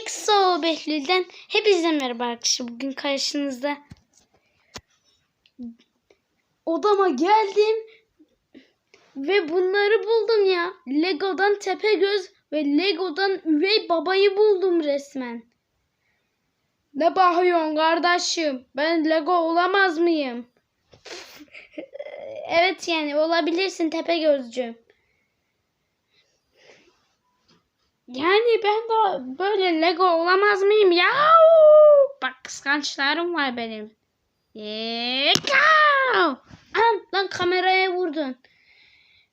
EXO Behlül'den hepinize merhaba arkadaşlar. Bugün karşınızda odama geldim ve bunları buldum ya. Lego'dan Tepegöz ve Lego'dan Üvey Baba'yı buldum resmen. Ne bakıyorsun kardeşim? Ben Lego olamaz mıyım? evet yani olabilirsin Tepegözcüğüm. Yani ben de böyle Lego olamaz mıyım ya? Bak kıskançlarım var benim. Yekav! Am, lan kameraya vurdun.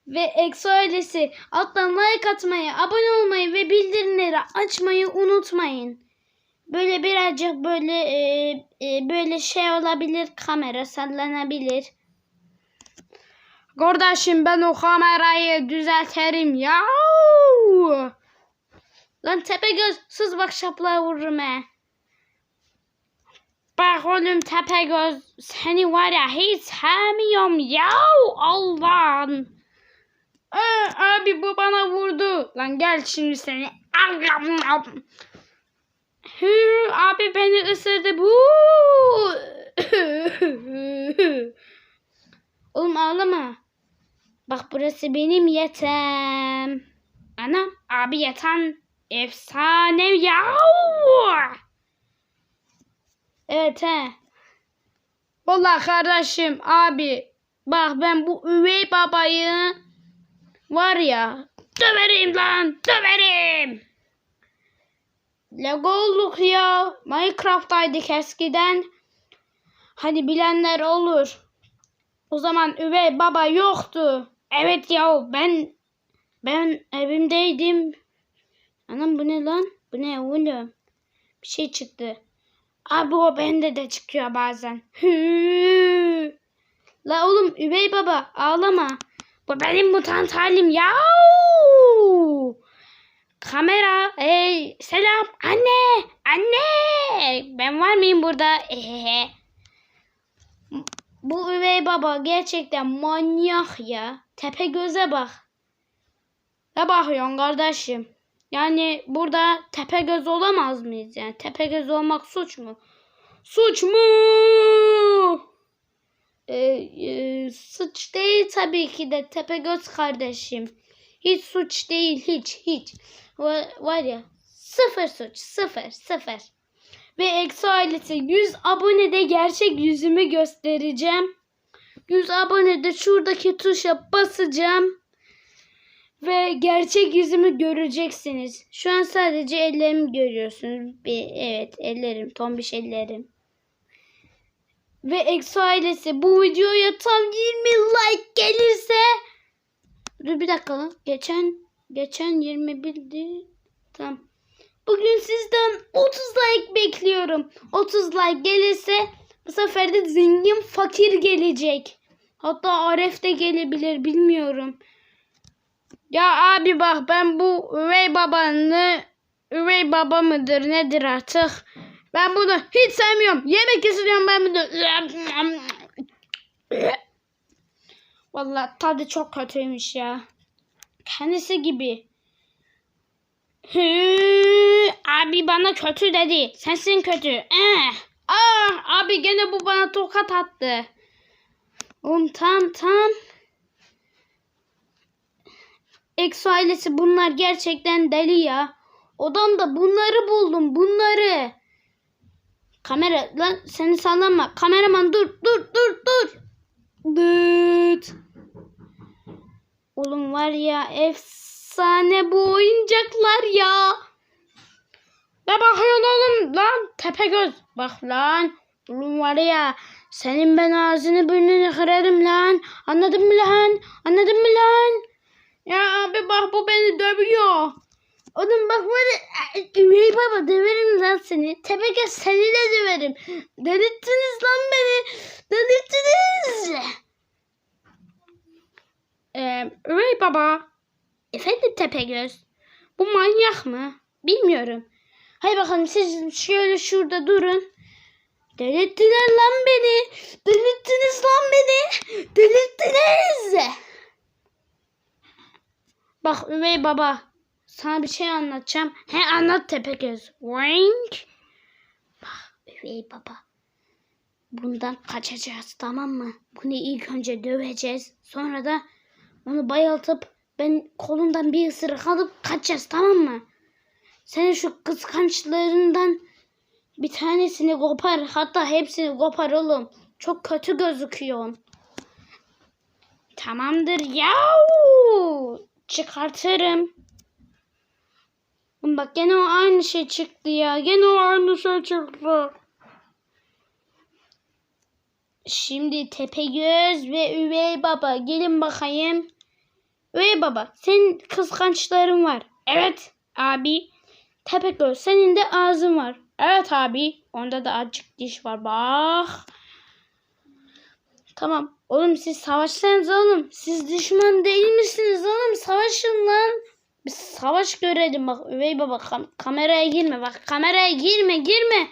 Ve Exo ailesi alttan like atmayı, abone olmayı ve bildirimleri açmayı unutmayın. Böyle birazcık böyle e, e, böyle şey olabilir kamera sallanabilir. Kardeşim ben o kamerayı düzelterim ya. Lan Tepegöz sus bak şaplığa vururum he. Bak oğlum Tepegöz seni var ya hiç sevmiyorum ya Allah'ım. Ee, abi bu bana vurdu. Lan gel şimdi seni. Hı, abi beni ısırdı bu. Oğlum ağlama. Bak burası benim yatağım. Anam abi yatan efsane ya. Evet he. Vallahi kardeşim abi bak ben bu üvey babayı var ya döverim lan döverim. Lego olduk ya. Minecraft'taydık eskiden. Hani bilenler olur. O zaman üvey baba yoktu. Evet ya ben ben evimdeydim. Anam bu ne lan? Bu ne oğlum? Bir şey çıktı. Abi o bende de çıkıyor bazen. La oğlum üvey baba ağlama. Bu benim mutant halim ya. Kamera. Hey selam anne. Anne. Ben var mıyım burada? Ehehe. Bu üvey baba gerçekten manyak ya. Tepe göze bak. Ne bakıyorsun kardeşim? Yani burada tepe göz olamaz mıyız yani? Tepe göz olmak suç mu? Suç mu? Ee, e, suç değil tabii ki de tepe göz kardeşim. Hiç suç değil hiç hiç. Var, var ya sıfır suç sıfır sıfır. Ve Exo ailesi 100 abonede gerçek yüzümü göstereceğim. 100 abonede şuradaki tuşa basacağım. Ve gerçek yüzümü göreceksiniz. Şu an sadece ellerimi görüyorsunuz. Bir, evet ellerim tombiş ellerim. Ve Exo ailesi bu videoya tam 20 like gelirse Dur bir dakika lan. Geçen geçen 21'di. Tamam. Bugün sizden 30 like bekliyorum. 30 like gelirse bu sefer de zengin fakir gelecek. Hatta Aref de gelebilir bilmiyorum. Ya abi bak ben bu üvey babanı üvey baba mıdır nedir artık? Ben bunu hiç sevmiyorum. Yemek istiyorum ben bunu. Vallahi tadı çok kötüymüş ya. Kendisi gibi. Abi bana kötü dedi. Sensin kötü. Eh. Ah, abi gene bu bana tokat attı. Oğlum tam tam. Exo ailesi bunlar gerçekten deli ya. Odamda bunları buldum bunları. Kamera lan seni sallama. Kameraman dur dur dur dur. Dıt. Oğlum var ya efsane bu oyuncaklar ya. Ne bakıyorsun oğlum lan Tepegöz. Bak lan. Oğlum var ya senin ben ağzını burnunu kırarım lan. Anladın mı lan? Anladın mı lan? Ya abi bak bu beni dövüyor. Oğlum bak böyle üvey baba döverim lan seni. Tepegöz seni de döverim. Delirttiniz lan beni. Delirttiniz. Ee, üvey baba. Efendim Tepegöz. Bu manyak mı? Bilmiyorum. Hay bakalım siz şöyle şurada durun. Delirttiler lan beni. Delirttiniz lan beni. Delirttiniz. Bak üvey baba. sana bir şey anlatacağım. He anlat Tepegöz. Wink. Bak üvey baba. Bundan kaçacağız tamam mı? Bunu ilk önce döveceğiz. Sonra da onu bayıltıp ben kolundan bir ısırık alıp kaçacağız tamam mı? Senin şu kıskançlarından bir tanesini kopar. Hatta hepsini kopar oğlum. Çok kötü gözüküyorsun. Tamamdır yahu. Çıkartırım. Bak gene o aynı şey çıktı ya. Gene o aynı şey çıktı. Şimdi Tepegöz ve Üvey Baba gelin bakayım. Üvey Baba senin kıskançların var. Evet abi. Tepegöz senin de ağzın var. Evet abi. Onda da azıcık diş var bak. Tamam. Oğlum siz savaşsanız oğlum. Siz düşman değil misiniz oğlum? Savaşın lan. Bir savaş görelim bak. Üvey baba kam- kameraya girme bak. Kameraya girme girme.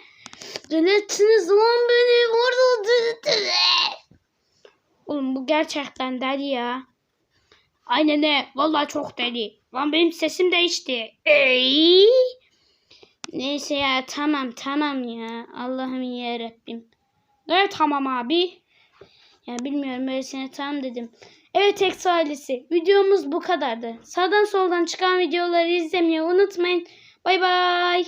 Delirttiniz lan beni. Orada. Oğlum bu gerçekten deli ya. Aynen ne. Vallahi çok deli. Lan benim sesim değişti. Ey. Neyse ya tamam tamam ya. Allah'ım ya Rabbim. Evet tamam abi. Ya bilmiyorum öylesine tamam dedim. Evet Ex ailesi videomuz bu kadardı. Sağdan soldan çıkan videoları izlemeyi unutmayın. Bay bay.